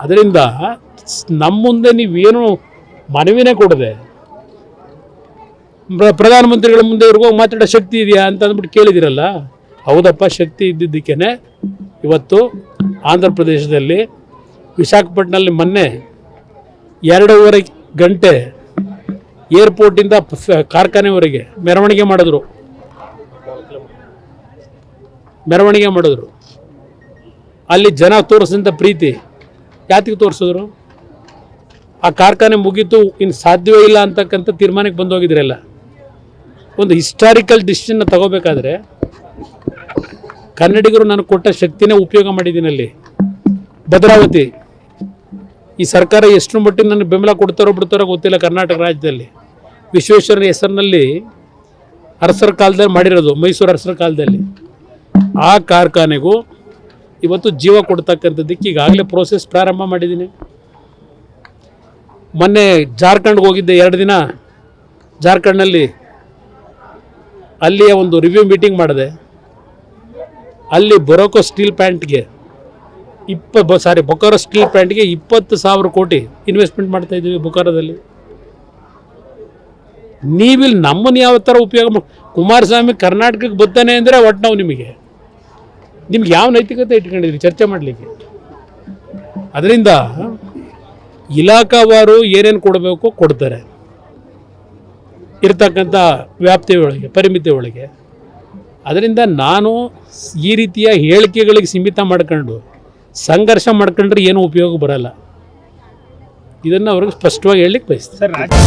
ಅದರಿಂದ ನಮ್ಮ ಮುಂದೆ ನೀವೇನು ಮನವಿನೇ ಕೊಡದೆ ಪ್ರ- ಪ್ರಧಾನಮಂತ್ರಿಗಳ ಮುಂದೆ ಇವ್ರಿಗೂ ಮಾತಾಡೋ ಶಕ್ತಿ ಇದೆಯಾ ಅಂತ ಅಂದ್ಬಿಟ್ಟು ಕೇಳಿದಿರಲ್ಲ? ಹೌದಪ್ಪ, ಶಕ್ತಿ ಇದ್ದಿದ್ದಕ್ಕೇ ಇವತ್ತು ಆಂಧ್ರ ಪ್ರದೇಶದಲ್ಲಿ ವಿಶಾಖಪಟ್ಟಣದಲ್ಲಿ ಮೊನ್ನೆ ಎರಡೂವರೆ ಗಂಟೆ ಏರ್ಪೋರ್ಟಿಂದ ಕಾರ್ಖಾನೆವರೆಗೆ ಮೆರವಣಿಗೆ ಮಾಡಿದ್ರು. ಮೆರವಣಿಗೆ ಮಾಡಿದ್ರು. ಅಲ್ಲಿ ಜನ ತೋರಿಸಿದಂಥ ಪ್ರೀತಿ ಯಾತಿಗೆ ತೋರಿಸಿದ್ರು? ಆ ಕಾರ್ಖಾನೆ ಮುಗೀತು ಇನ್ನು ಸಾಧ್ಯವೇ ಇಲ್ಲ ಅಂತಕ್ಕಂಥ ತೀರ್ಮಾನಕ್ಕೆ ಬಂದು ಹೋಗಿದ್ರಲ್ಲ ಒಂದು ಹಿಸ್ಟಾರಿಕಲ್ ಡಿಸಿಷನ್ನ ತಗೋಬೇಕಾದ್ರೆ ಕನ್ನಡಿಗರು ನಾನು ಕೊಟ್ಟ ಶಕ್ತಿನೇ ಉಪಯೋಗ ಮಾಡಿದ್ದೀನಲ್ಲಿ ಭದ್ರಾವತಿ, ಈ ಸರ್ಕಾರ ಎಷ್ಟು ಮಟ್ಟಿಗೆ ನನಗೆ ಬೆಂಬಲ ಕೊಡ್ತಾರೋ ಬಿಡ್ತಾರೋ ಗೊತ್ತಿಲ್ಲ ಕರ್ನಾಟಕ ರಾಜ್ಯದಲ್ಲಿ. ವಿಶ್ವೇಶ್ವರನ ಹೆಸರಿನಲ್ಲಿ ಅರಸರ ಕಾಲದಲ್ಲಿ ಮಾಡಿರೋದು, ಮೈಸೂರು ಅರಸರ ಕಾಲದಲ್ಲಿ. ಆ ಕಾರ್ಖಾನೆಗೂ ಇವತ್ತು ಜೀವ ಕೊಡ್ತಕ್ಕಂಥದ್ದಕ್ಕೆ ಈಗಾಗಲೇ ಪ್ರೋಸೆಸ್ ಪ್ರಾರಂಭ ಮಾಡಿದ್ದೀನಿ. ಮೊನ್ನೆ ಜಾರ್ಖಂಡ್ಗೆ ಹೋಗಿದ್ದೆ ಎರಡು ದಿನ. ಜಾರ್ಖಂಡ್ನಲ್ಲಿ ಅಲ್ಲಿಯ ಒಂದು ರಿವ್ಯೂ ಮೀಟಿಂಗ್ ಮಾಡಿದೆ. ಅಲ್ಲಿ ಬೊರೋಕೋ ಸ್ಟೀಲ್ ಪ್ಯಾಂಟ್ಗೆ ಇಪ್ಪ, ಬ ಸಾರಿ ಬೊಕಾರೋ ಸ್ಟೀಲ್ ಪ್ಯಾಂಟ್ಗೆ ಇಪ್ಪತ್ತು ಸಾವಿರ ಕೋಟಿ ಇನ್ವೆಸ್ಟ್ಮೆಂಟ್ ಮಾಡ್ತಾ ಇದ್ದೀವಿ ಬೊಕಾರೋದಲ್ಲಿ ನೀವಿಲ್ಲಿ ನಮ್ಮನ್ನು ಯಾವ ಥರ ಉಪಯೋಗ ಕುಮಾರಸ್ವಾಮಿ ಕರ್ನಾಟಕಕ್ಕೆ ಬರ್ತಾನೆ ಅಂದರೆ ಒಟ್ಟು ನಾವು ನಿಮಗೆ. ನಿಮ್ಗೆ ಯಾವ ನೈತಿಕತೆ ಇಟ್ಕೊಂಡಿದ್ರಿ ಚರ್ಚೆ ಮಾಡಲಿಕ್ಕೆ? ಅದರಿಂದ ಇಲಾಖಾವಾರು ಏನೇನು ಕೊಡಬೇಕು ಕೊಡ್ತಾರೆ. ಇರ್ತಕ್ಕಂಥ ವ್ಯಾಪ್ತಿ ಒಳಗೆ ಪರಿಮಿತಿ ಒಳಗೆ. ಅದರಿಂದ ನಾನು ಈ ರೀತಿಯ ಹೇಳಿಕೆಗಳಿಗೆ ಸೀಮಿತ ಮಾಡ್ಕೊಂಡು ಸಂಘರ್ಷ ಮಾಡ್ಕೊಂಡ್ರೆ ಏನೂ ಉಪಯೋಗ ಬರಲ್ಲ. ಇದನ್ನು ಅವ್ರಿಗೆ ಸ್ಪಷ್ಟವಾಗಿ ಹೇಳಲಿಕ್ಕೆ ಬಯಸ್ತೀನಿ. ಸರ್ ರಾಜ್ಯ